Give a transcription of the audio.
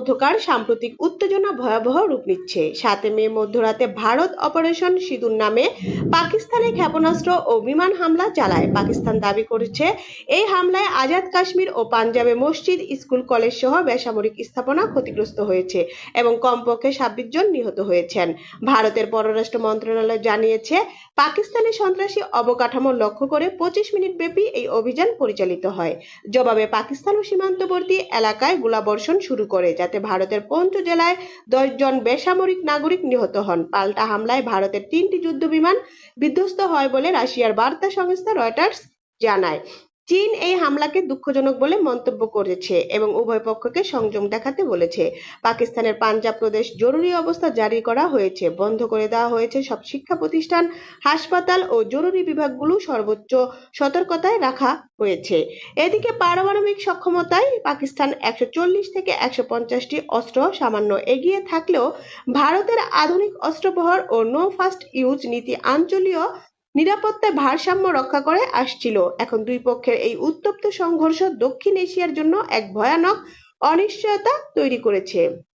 মধ্যকার সাম্প্রতিক উত্তেজনা ভয়াবহ রূপ নিচ্ছে। সাতে মে মধ্যরাতে ভারত অপারেশন সিঁদুর নামে পাকিস্তানে ক্ষেপণাস্ত্র ও বিমান হামলা চালায়। পাকিস্তান দাবি করেছে, এই হামলায় আজাদ কাশ্মীর ও পাঞ্জাবে মসজিদ, স্কুল, কলেজ সহ বেসামরিক স্থাপনা ক্ষতিগ্রস্ত হয়েছে এবং কমপক্ষে ছাব্বিশ জন নিহত হয়েছেন। ভারতের পররাষ্ট্র মন্ত্রণালয় জানিয়েছে, পাকিস্তানি সন্ত্রাসী অবকাঠামো লক্ষ্য করে পঁচিশ মিনিট ব্যাপী এই অভিযান পরিচালিত হয়। জবাবে পাকিস্তান ও সীমান্তবর্তী এলাকায় গোলাবর্ষণ শুরু করে, যাতে ভারতের পঞ্চ জেলায় দশ জন বেসামরিক নাগরিক নিহত হন। পাল্টা হামলায় ভারতের তিনটি যুদ্ধবিমান বিধ্বস্ত হয় বলে রাশিয়ার বার্তা সংস্থা রয়টার্স জানায়। চীন এই হামলাকে দুঃখজনক বলে মন্তব্য করেছে এবং উভয় পক্ষকে সংযম দেখাতে বলেছে। পাকিস্তানের পাঞ্জাব প্রদেশ জরুরি অবস্থা জারি করা হয়েছে। বন্ধ করে দেওয়া হয়েছে সব শিক্ষা প্রতিষ্ঠান, হাসপাতাল ও জরুরি বিভাগগুলো সর্বোচ্চ সতর্কতায় রাখা হয়েছে। এদিকে পারমাণবিক সক্ষমতায় পাকিস্তান একশো চল্লিশ থেকে একশো পঞ্চাশটি অস্ত্র সামান্য এগিয়ে থাকলেও ভারতের আধুনিক অস্ত্রবহর ও নো ফাস্ট ইউজ নীতি আঞ্চলীয় নিরাপত্তায় ভারসাম্য রক্ষা করে আসছিল। এখন দুই পক্ষের এই উত্তপ্ত সংঘর্ষ দক্ষিণ এশিয়ার জন্য এক ভয়ানক অনিশ্চয়তা তৈরি করেছে।